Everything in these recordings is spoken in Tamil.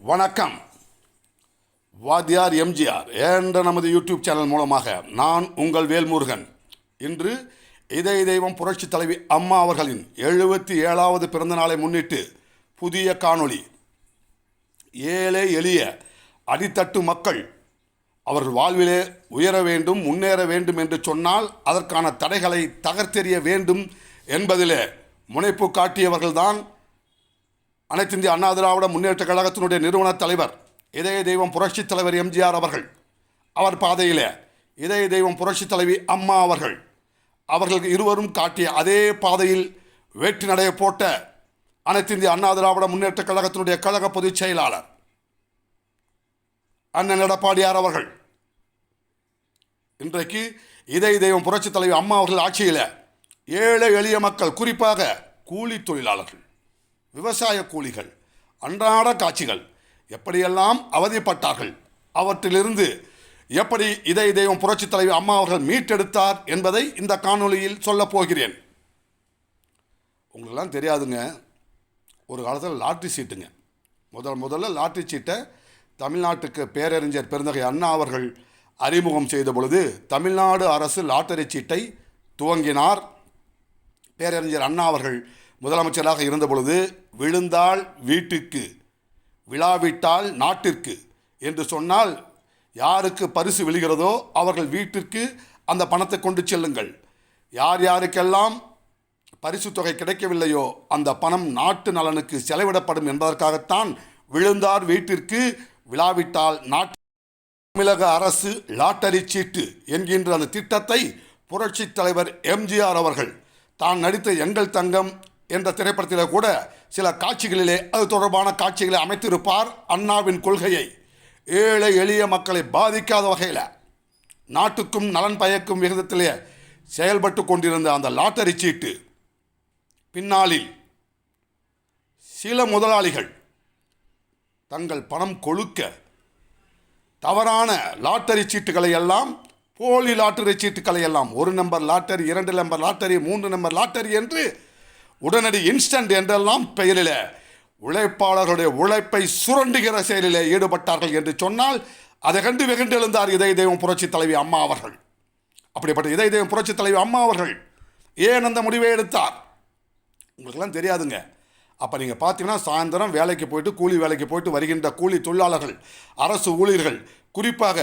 வணக்கம். வாத்தியார் எம்ஜிஆர் என்ற நமது யூடியூப் சேனல் மூலமாக நான் உங்கள் வேல்முருகன். இன்று இதய தெய்வம் புரட்சி தலைவி அம்மா அவர்களின் எழுபத்தி ஏழாவது பிறந்த நாளை முன்னிட்டு புதிய காணொளி. ஏழை எளிய அடித்தட்டு மக்கள் அவர்கள் வாழ்விலே உயர வேண்டும் முன்னேற வேண்டும் என்று சொன்னால் அதற்கான தடைகளை தகர்த்தெறிய வேண்டும் என்பதிலே முனைப்பு காட்டியவர்கள்தான் அனைத்திந்திய அண்ணா திராவிட முன்னேற்ற கழகத்தினுடைய நிறுவன தலைவர் இதய தெய்வம் புரட்சித் தலைவர் எம்ஜிஆர் அவர்கள். அவர் பாதையில் இதய தெய்வம் புரட்சித் தலைவி அம்மா அவர்கள். அவர்கள் இருவரும் காட்டிய அதே பாதையில் வேற்றி நடைய போட்ட அனைத்திந்திய அண்ணா திராவிட முன்னேற்ற கழகத்தினுடைய கழக பொதுச் செயலாளர் அண்ணன் எடப்பாடியார் அவர்கள். இன்றைக்கு இதய தெய்வம் புரட்சித் தலைவி அம்மா அவர்கள் ஆட்சியில் ஏழை எளிய மக்கள் குறிப்பாக கூலி தொழிலாளர்கள். விவசாய கூலிகள் அன்றாட காட்சிகள் எப்படியெல்லாம் அவதிப்பட்டார்கள் அவற்றிலிருந்து எப்படி இதய தெய்வம் புரட்சித் தலைவர் அம்மா அவர்கள் மீட்டெடுத்தார் என்பதை இந்த காணொளியில் சொல்லப் போகிறேன். உங்களுக்கெல்லாம் தெரியாதுங்க ஒரு காலத்தில் லாட்ரி சீட்டுங்க. முதல் முதல்ல லாட்ரி சீட்டை தமிழ்நாட்டுக்கு பேரறிஞர் பெருந்தகை அண்ணா அவர்கள் அறிமுகம் செய்த பொழுது தமிழ்நாடு அரசு லாட்டரி சீட்டை துவங்கினார். பேரறிஞர் அண்ணா அவர்கள் முதலமைச்சராக இருந்த பொழுது விழுந்தால் வீட்டுக்கு விழாவிட்டால் நாட்டிற்கு என்று சொன்னால் யாருக்கு பரிசு விழுகிறதோ அவர்கள் வீட்டிற்கு அந்த பணத்தை கொண்டு செல்லுங்கள். யார் யாருக்கெல்லாம் பரிசு தொகை கிடைக்கவில்லையோ அந்த பணம் நாட்டு நலனுக்கு செலவிடப்படும் என்பதற்காகத்தான் விழுந்தார் வீட்டிற்கு விழாவிட்டால் நாட்டு தமிழக அரசு லாட்டரி சீட்டு என்கின்ற அந்த திட்டத்தை புரட்சித் தலைவர் எம்ஜிஆர் அவர்கள் தான் நடித்த எங்கள் தங்கம் என்ற திரைப்படத்தில் கூட சில காட்சிகளிலே அது தொடர்பான காட்சிகளை அமைத்திருப்பார் அண்ணாவின் கொள்கையை. ஏழை எளிய மக்களை பாதிக்காத வகையில் நாட்டுக்கும் நலன் பயக்கும் விகிதத்திலே செயல்பட்டு கொண்டிருந்த அந்த லாட்டரி சீட்டு பின்னாளில் சில முதலாளிகள் தங்கள் பணம் கொழுக்க தவறான லாட்டரி சீட்டுகளை எல்லாம் போலி லாட்டரி சீட்டுகளை எல்லாம் ஒரு நம்பர் லாட்டரி இரண்டு நம்பர் லாட்டரி மூன்று நம்பர் லாட்டரி என்று உடனடி இன்ஸ்டன்ட் என்றெல்லாம் பெயரில் உழைப்பாளர்களுடைய உழைப்பை சுரண்டுகிற செயலிலே ஈடுபட்டார்கள் என்று சொன்னால் அதை கண்டு வெகுண்டெழுந்தார் இதய தெய்வம் புரட்சித் தலைவி அம்மா அவர்கள். அப்படிப்பட்ட இதய தெய்வம் புரட்சித் தலைவி அம்மா அவர்கள் ஏன் அந்த முடிவை எடுத்தார்? உங்களுக்கெல்லாம் தெரியாதுங்க. அப்போ நீங்கள் பார்த்தீங்கன்னா சாயந்தரம் வேலைக்கு போயிட்டு கூலி வேலைக்கு போயிட்டு வருகின்ற கூலி தொழிலாளர்கள் அரசு ஊழியர்கள் குறிப்பாக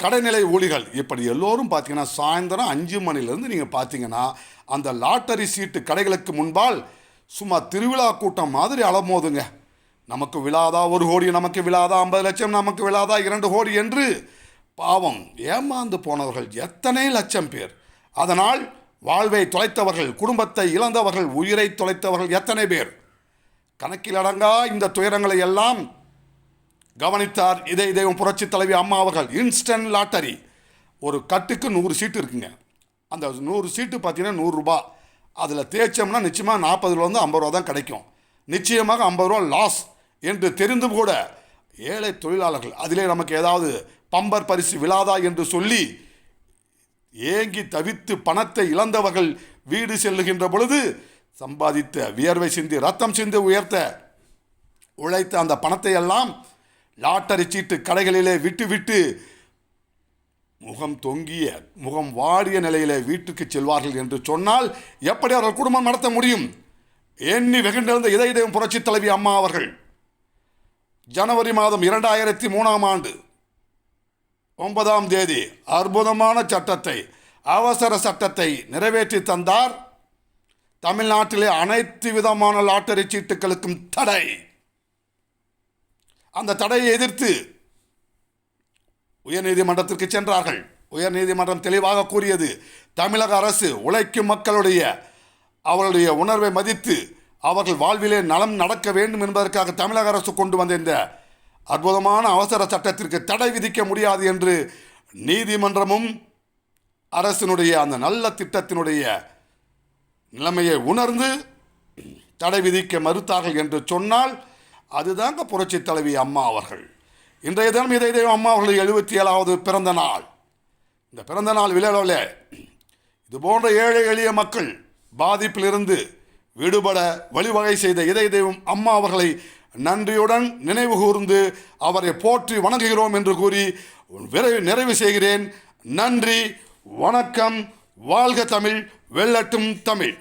கடைநிலை ஊழிகள். இப்படி எல்லோரும் பார்த்தீங்கன்னா சாயந்தரம் அஞ்சு மணிலேருந்து நீங்கள் பார்த்தீங்கன்னா அந்த லாட்டரி சீட்டு கடைகளுக்கு முன்பால் சும்மா திருவிழா கூட்டம் மாதிரி அலமோதுங்க. நமக்கு விழாதா ஒரு கோடி நமக்கு விழாதா ஐம்பது லட்சம் நமக்கு விழாதா இரண்டு கோடி என்று பாவம் ஏமாந்து போனவர்கள் எத்தனை லட்சம் பேர். அதனால் வாழ்வை தொலைத்தவர்கள் குடும்பத்தை இழந்தவர்கள் உயிரை தொலைத்தவர்கள் எத்தனை பேர். கணக்கில் அடங்கா இந்த துயரங்களை எல்லாம் கவனித்தார். இதய தெய்வம் புரட்சி தலைவி அம்மா அவர்கள். இன்ஸ்டன்ட் லாட்டரி ஒரு கட்டுக்கு நூறு சீட்டு இருக்குங்க. அந்த நூறு சீட்டு பார்த்தீங்கன்னா நூறுரூபா அதில் தேய்ச்சோம்னா நிச்சயமாக நாற்பதுலேருந்து ஐம்பது ரூபா தான் கிடைக்கும். நிச்சயமாக ஐம்பது ரூபா லாஸ் என்று தெரிந்தும் கூட ஏழை தொழிலாளர்கள் அதிலே நமக்கு ஏதாவது பம்பர் பரிசு விழாதா என்று சொல்லி ஏங்கி தவித்து பணத்தை இழந்தவர்கள் வீடு செல்லுகின்ற பொழுது சம்பாதித்த வியர்வை சிந்தி ரத்தம் சிந்தி உயர்த்த உழைத்த அந்த பணத்தை எல்லாம் லாட்டரி சீட்டு கடைகளிலே விட்டு விட்டு முகம் தொங்கிய முகம் வாடிய நிலையிலே வீட்டுக்கு செல்வார்கள் என்று சொன்னால் எப்படி அவர்கள் குடும்பம் நடத்த முடியும்? எண்ணி வெகுண்டிருந்த இதய தெய்வம் புரட்சி தலைவி அம்மா அவர்கள். ஜனவரி மாதம் இரண்டாயிரத்தி மூணாம் ஆண்டு ஒன்பதாம் தேதி அற்புதமான சட்டத்தை அவசர சட்டத்தை நிறைவேற்றி தந்தார். தமிழ்நாட்டிலே அனைத்து விதமான லாட்டரி சீட்டுகளுக்கும் தடை. அந்த தடையை எதிர்த்து உயர்நீதிமன்றத்திற்கு சென்றார்கள். உயர்நீதிமன்றம் தெளிவாக கூறியது தமிழக அரசு உழைக்கும் மக்களுடைய அவருடைய உணர்வை மதித்து அவர்கள் வாழ்விலே நலம் நடக்க வேண்டும் என்பதற்காக தமிழக அரசு கொண்டு வந்த இந்த அற்புதமான அவசர சட்டத்திற்கு தடை விதிக்க முடியாது என்று நீதிமன்றமும் அரசினுடைய அந்த நல்ல திட்டத்தினுடைய நிலைமையை உணர்ந்து தடை விதிக்க மறுத்தார்கள் என்று சொன்னால் அதுதாங்க புரட்சி தலைவி அம்மா அவர்கள். இன்றைய தினம் இதய தெய்வம் அம்மா அவர்கள் எழுபத்தி ஏழாவது பிறந்த நாள். இந்த பிறந்த நாள் விழாவில் இது போன்ற ஏழை எளிய மக்கள் பாதிப்பிலிருந்து விடுபட வழிவகை செய்த இதய தெய்வம் அம்மா அவர்களை நன்றியுடன் நினைவு கூர்ந்து அவரை போற்றி வணங்குகிறோம் என்று கூறி விரைவு நிறைவு செய்கிறேன். நன்றி வணக்கம் வாழ்க தமிழ் வெள்ளட்டும் தமிழ்.